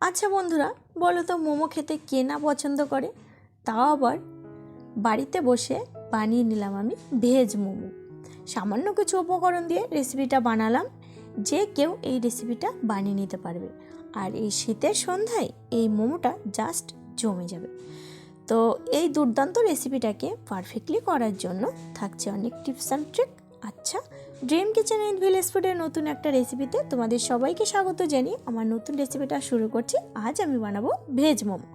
আচ্ছা বন্ধুরা, বলো তো মোমো খেতে কে না পছন্দ করে? তাও আবার বাড়িতে বসে বানিয়ে নিলাম আমি ভেজ মোমো। সামান্য কিছু উপকরণ দিয়ে রেসিপিটা বানালাম, যে কেউ এই রেসিপিটা বানিয়ে নিতে পারবে। আর এই শীতের সন্ধ্যায় এই মোমোটা জাস্ট জমে যাবে। তো এই দুর্দান্ত রেসিপিটাকে পারফেক্টলি করার জন্য থাকছে অনেক টিপস অ্যান্ড ট্রিক আচ্ছা ড্রিম কিচেন উইথ ভিলেজ ফুডের নতুন একটা রেসিপিতে তোমাদের সবাইকে স্বাগত জানিয়ে আমার নতুন রেসিপিটা শুরু করছি। আজ আমি বানাবো ভেজ মোমো।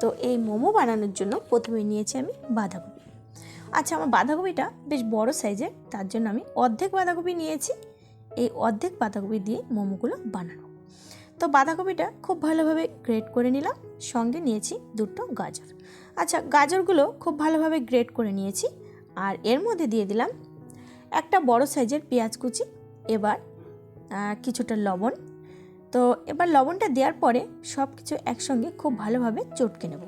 তো এই মোমো বানানোর জন্য প্রথমে নিয়েছি আমি বাঁধাকপি। আচ্ছা আমার বাঁধাকপিটা বেশ বড় সাইজের, তার জন্য আমি অর্ধেক বাঁধাকপি নিয়েছি। এই অর্ধেক বাঁধাকপি দিয়ে মোমোগুলো বানানো। তো বাঁধাকপিটা খুব ভালোভাবে গ্রেট করে নিলাম, সঙ্গে নিয়েছি দুটো গাজর। আচ্ছা গাজরগুলো খুব ভালোভাবে গ্রেট করে নিয়েছি, আর এর মধ্যে দিয়ে দিলাম একটা বড় সাইজের পেঁয়াজ কুচি, এবার কিছুটা লবণ। তো এবার লবণটা দেওয়ার পরে সব কিছু একসঙ্গে খুব ভালোভাবে চটকে নেব।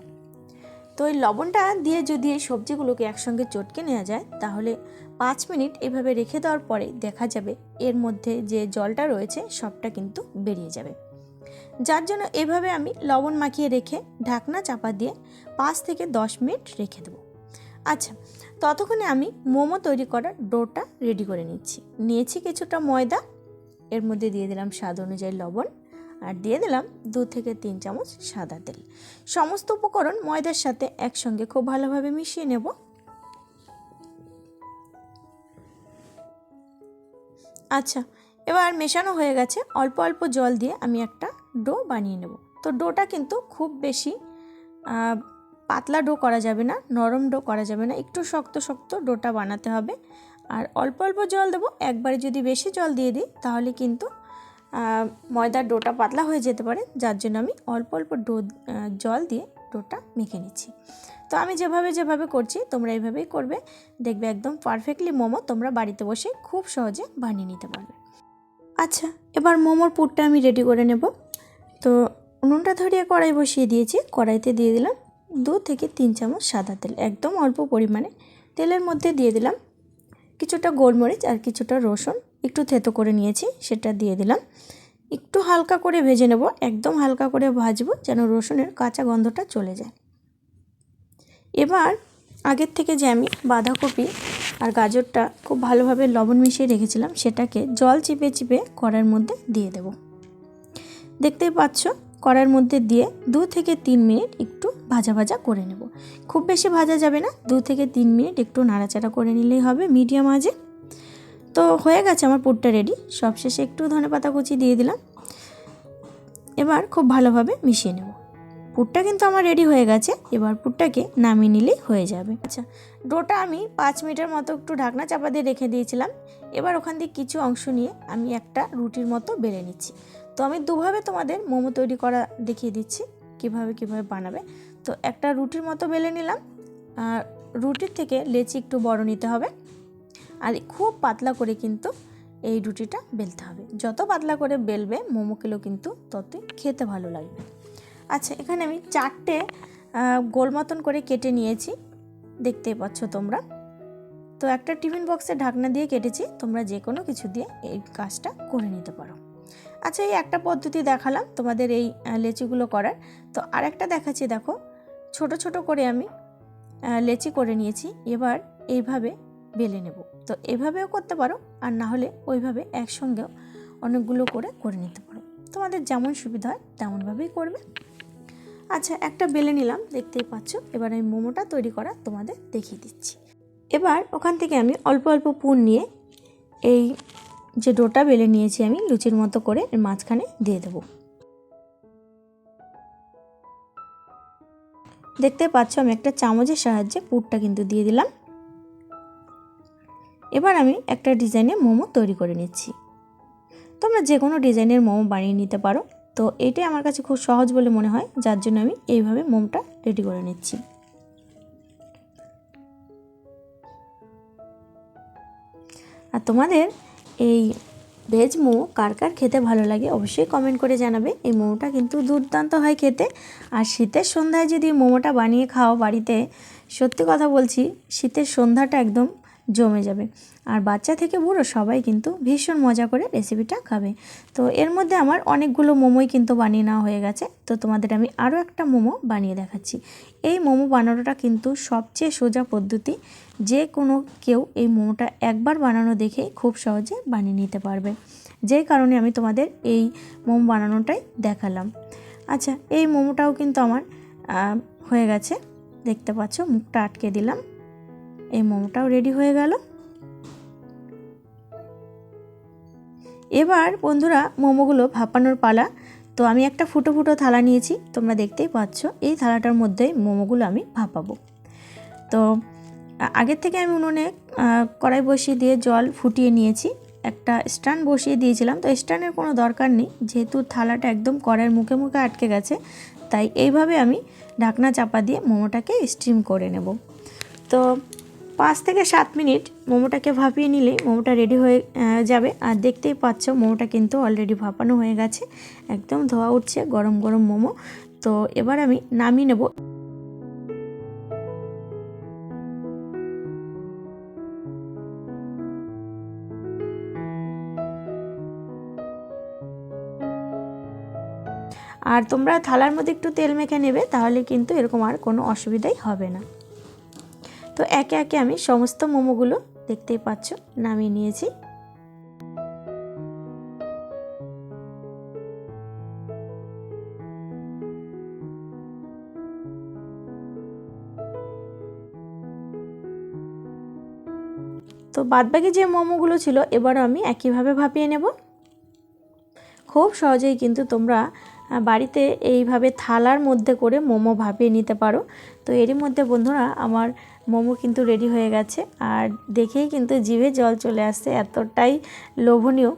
তো এই লবণটা দিয়ে যদি এই সবজিগুলোকে একসঙ্গে চটকে নেওয়া যায়, তাহলে পাঁচ মিনিট এভাবে রেখে দেওয়ার পরে দেখা যাবে এর মধ্যে যে জলটা রয়েছে, সবটা কিন্তু বেরিয়ে যাবে। যার জন্য এভাবে আমি লবণ মাখিয়ে রেখে ঢাকনা চাপা দিয়ে পাঁচ থেকে দশ মিনিট রেখে দেবো। আচ্ছা ততক্ষণে আমি মোমো তৈরি করার ডোটা রেডি করে নিচ্ছি। নিয়েছি কিছুটা ময়দা, এর মধ্যে দিয়ে দিলাম স্বাদ অনুযায়ী লবণ আর দিয়ে দিলাম দু থেকে তিন চামচ সাদা তেল। সমস্ত উপকরণ ময়দার সাথে একসঙ্গে খুব ভালোভাবে মিশিয়ে নেব। আচ্ছা এবার মেশানো হয়ে গেছে। অল্প অল্প জল দিয়ে আমি একটা ডো বানিয়ে নেব। তো ডোটা কিন্তু খুব বেশি পাতলা ডো করা যাবে না, নরম ডো করা যাবে না, একটু শক্ত শক্ত ডোটা বানাতে হবে। আর অল্প অল্প জল দেবো, একবারে যদি বেশি জল দিয়ে দিই, তাহলে কিন্তু ময়দার ডোটা পাতলা হয়ে যেতে পারে, যার জন্য আমি অল্প অল্প ডো জল দিয়ে ডোটা মেখে নিচ্ছি। তো আমি যেভাবে যেভাবে করছি, তোমরা এইভাবেই করবে, দেখবে একদম পারফেক্টলি মোমো তোমরা বাড়িতে বসে খুব সহজে বানিয়ে নিতে পারবে। আচ্ছা এবার মোমোর পুরটা আমি রেডি করে নেব। তো উনুনটা ধরিয়ে কড়াই বসিয়ে দিয়েছি, কড়াইতে দিয়ে দিলাম দু থেকে তিন চামচ সাদা তেল, একদম অল্প পরিমাণে। তেলের মধ্যে দিয়ে দিলাম কিছুটা গোলমরিচ আর কিছুটা রসুন, একটু থেতো করে নিয়েছি, সেটা দিয়ে দিলাম। একটু হালকা করে ভেজে নেব, একদম হালকা করে ভাজবো যেন রসুনের কাঁচা গন্ধটা চলে যায়। এবার আগের থেকে যে আমি বাঁধাকপি আর গাজরটা খুব ভালোভাবে লবণ মিশিয়ে রেখেছিলাম, সেটাকে জল চিপে চিপে কড়াইয়ের মধ্যে দিয়ে দেব। দেখতেই পাচ্ছ কড়াইয়ের মধ্যে দিয়ে দু থেকে তিন মিনিট একটু ভাজা ভাজা করে নেব। খুব বেশি ভাজা যাবে না, দু থেকে তিন মিনিট একটু নাড়াচাড়া করে নিলেই হবে মিডিয়াম আজে তো হয়ে গেছে, আমার পুরটা রেডি সবশেষে একটু ধনে পাতা কুচি দিয়ে দিলাম। এবার খুব ভালোভাবে মিশিয়ে নেব। পুরটা কিন্তু আমার রেডি হয়ে গেছে, এবার পুরটাকে নামিয়ে নিলেই হয়ে যাবে। আচ্ছা ডোটা আমি পাঁচ মিনিটের মতো একটু ঢাকনা চাপা দিয়ে রেখে দিয়েছিলাম। এবার ওখান দিয়ে কিছু অংশ নিয়ে আমি একটা রুটির মতো বেলে নিচ্ছি। তো আমি দুভাবে তোমাদের মোমো তৈরি করা দেখিয়ে দিচ্ছি, কীভাবে কীভাবে বানাবে। তো একটা রুটির মতো বেলে নিলাম, আর রুটির থেকে লেচি একটু বড় নিতে হবে, আর খুব পাতলা করে কিন্তু এই রুটিটা বেলতে হবে। যত পাতলা করে বেলবে মোমোগুলো কিন্তু ততই খেতে ভালো লাগবে। আচ্ছা এখানে আমি চারটে গোল মতন করে কেটে নিয়েছি, দেখতেই পাচ্ছ তোমরা। তো একটা টিফিন বক্সে ঢাকনা দিয়ে কেটেছি, তোমরা যে কোনো কিছু দিয়ে এই কাজটা করে নিতে পারো। আচ্ছা এই একটা পদ্ধতি দেখালাম তোমাদের এই লেচিগুলো করার। তো আর একটা দেখাচ্ছি, দেখো। ছোট ছোট করে আমি লেচি করে নিয়েছি, এবার এইভাবে বেলে নেব। তো এভাবেও করতে পারো, আর না হলে ওইভাবে একসঙ্গেও অনেকগুলো করে করে নিতে পারো। তোমাদের যেমন সুবিধা হয়, তেমনভাবেই করবে। আচ্ছা একটা বেলে নিলাম, দেখতেই পাচ্ছ। এবার আমি মোমোটা তৈরি করা তোমাদের দেখিয়ে দিচ্ছি। এবার ওখান থেকে আমি অল্প অল্প পুর নিয়ে এই যে ডোটা বেলে নিয়েছি আমি, লুচির মতো করে এর মাঝখানে দিয়ে দেবো। দেখতে পাচ্ছ আমি একটা চামচের সাহায্যে পুরটা কিন্তু দিয়ে দিলাম। এবার আমি একটা ডিজাইনে মোমো তৈরি করে নিচ্ছি। তোমরা যে কোনো ডিজাইনের মোমো বানিয়ে নিতে পারো। তো এটাই আমার কাছে খুব সহজ বলে মনে হয়, যার জন্য আমি এইভাবে মোমটা রেডি করে নিচ্ছি। আর তোমাদের এই ভেজ মোমো কার কার খেতে ভালো লাগে অবশ্যই কমেন্ট করে জানাবে। এই মোমোটা কিন্তু দুর্দান্ত হয় খেতে। আর শীতের সন্ধ্যায় যদি মোমোটা বানিয়ে খাও বাড়িতে, সত্যি কথা বলছি, শীতের সন্ধ্যাটা একদম জমে যাবে। আর বাচ্চা থেকে বুড়ো সবাই কিন্তু ভীষণ মজা করে রেসিপিটা খাবে। তো এর মধ্যে আমার অনেকগুলো মোমোই কিন্তু বানিয়ে নেওয়া হয়ে গেছে। তো তোমাদের আমি আরও একটা মোমো বানিয়ে দেখাচ্ছি। এই মোমো বানানোটা কিন্তু সবচেয়ে সোজা পদ্ধতি। যে কোনো কেউ এই মোমোটা একবার বানানো দেখেই খুব সহজে বানিয়ে নিতে পারবে। যেই কারণে আমি তোমাদের এই মোমো বানানোটাই দেখালাম। আচ্ছা এই মোমোটাও কিন্তু আমার হয়ে গেছে। দেখতে পাচ্ছ, মুখটা আটকে দিলাম। এই মোমোটাও রেডি হয়ে গেল। এবার বন্ধুরা, মোমোগুলো ভাপানোর পালা। তো আমি একটা ফুটো ফুটো থালা নিয়েছি, তোমরা দেখতেই পাচ্ছ। এই থালাটার মধ্যে মোমোগুলো আমি ভাপাবো। তো আগের থেকে আমি উনুনে কড়াই বসিয়ে দিয়ে জল ফুটিয়ে নিয়েছি। একটা স্ট্যান্ড বসিয়ে দিয়েছিলাম। তো স্ট্যান্ডের কোনো দরকার নেই, যেহেতু থালাটা একদম কড়াইয়ের মুখে মুখে আটকে গেছে, তাই এইভাবে আমি ঢাকনা চাপা দিয়ে মোমোটাকে স্টিম করে নেব। তো পাঁচ থেকে সাত মিনিট মোমোটাকে ভাপিয়ে নিলে মোমোটা রেডি হয়ে যাবে। আর দেখতেই পাচ্ছ, মোমোটা কিন্তু অলরেডি ভাপানো হয়ে গেছে। একদম ধোয়া উঠছে, গরম গরম মোমো। তো এবার আমি নামিয়ে নেব। আর তোমরা থালার মধ্যে একটু তেল মেখে নেবে, তাহলে কিন্তু এরকম আর কোনো অসুবিধাই হবে না। তো একে একে আমি সমস্ত মোমোগুলো দেখতেই পাচ্ছ, নামিয়ে নিয়েছি। তো বাদবাকি যে মোমোগুলো ছিল, এবারও আমি একইভাবে ভাপিয়ে নেব। খুব সহজেই কিন্তু তোমরা বাড়িতে এইভাবে থালার মধ্যে করে মোমো ভাপিয়ে নিতে পারো। তো এরই মধ্যে বন্ধুরা, আমার মোমো কিন্তু রেডি হয়ে গেছে। আর দেখেই কিন্তু জিভে জল চলে আসছে, এতটাই লোভনীয়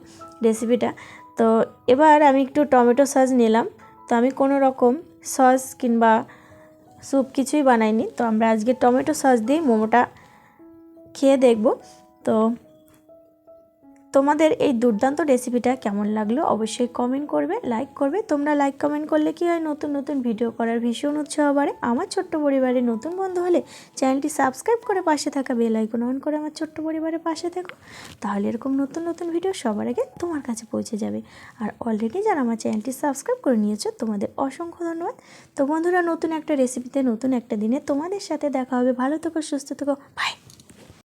রেসিপিটা তো এবার আমি একটু টমেটো সস নিলাম। তো আমি কোনো রকম সস কিংবা স্যুপ কিছুই বানাইনি। তো আমরা আজকে টমেটো সস দিয়ে মোমোটা খেয়ে দেখব। তো তোমাদের এই দুর্দান্ত রেসিপিটা কেমন লাগল অবশ্যই কমেন্ট করবে লাইক করবে। তোমরা লাইক কমেন্ট করলে কি হয়? নতুন নতুন ভিডিও করার ভীষণ উৎসাহ বাড়ে। আমার ছোট্ট পরিবারে নতুন বন্ধু হলে চ্যানেলটি সাবস্ক্রাইব করে পাশে থাকা বেল আইকন অন করে আমার ছোট্ট পরিবারের পাশে থেকো। তাহলে এরকম নতুন নতুন ভিডিও সবার আগে তোমার কাছে পৌঁছে যাবে। আর অলরেডি যারা আমার চ্যানেলটি সাবস্ক্রাইব করে নিয়েছো, তোমাদের অসংখ্য ধন্যবাদ। তো বন্ধুরা, নতুন একটা রেসিপিতে নতুন একটা দিনে তোমাদের সাথে দেখা হবে। ভালো থেকো, সুস্থ থেকো। বাই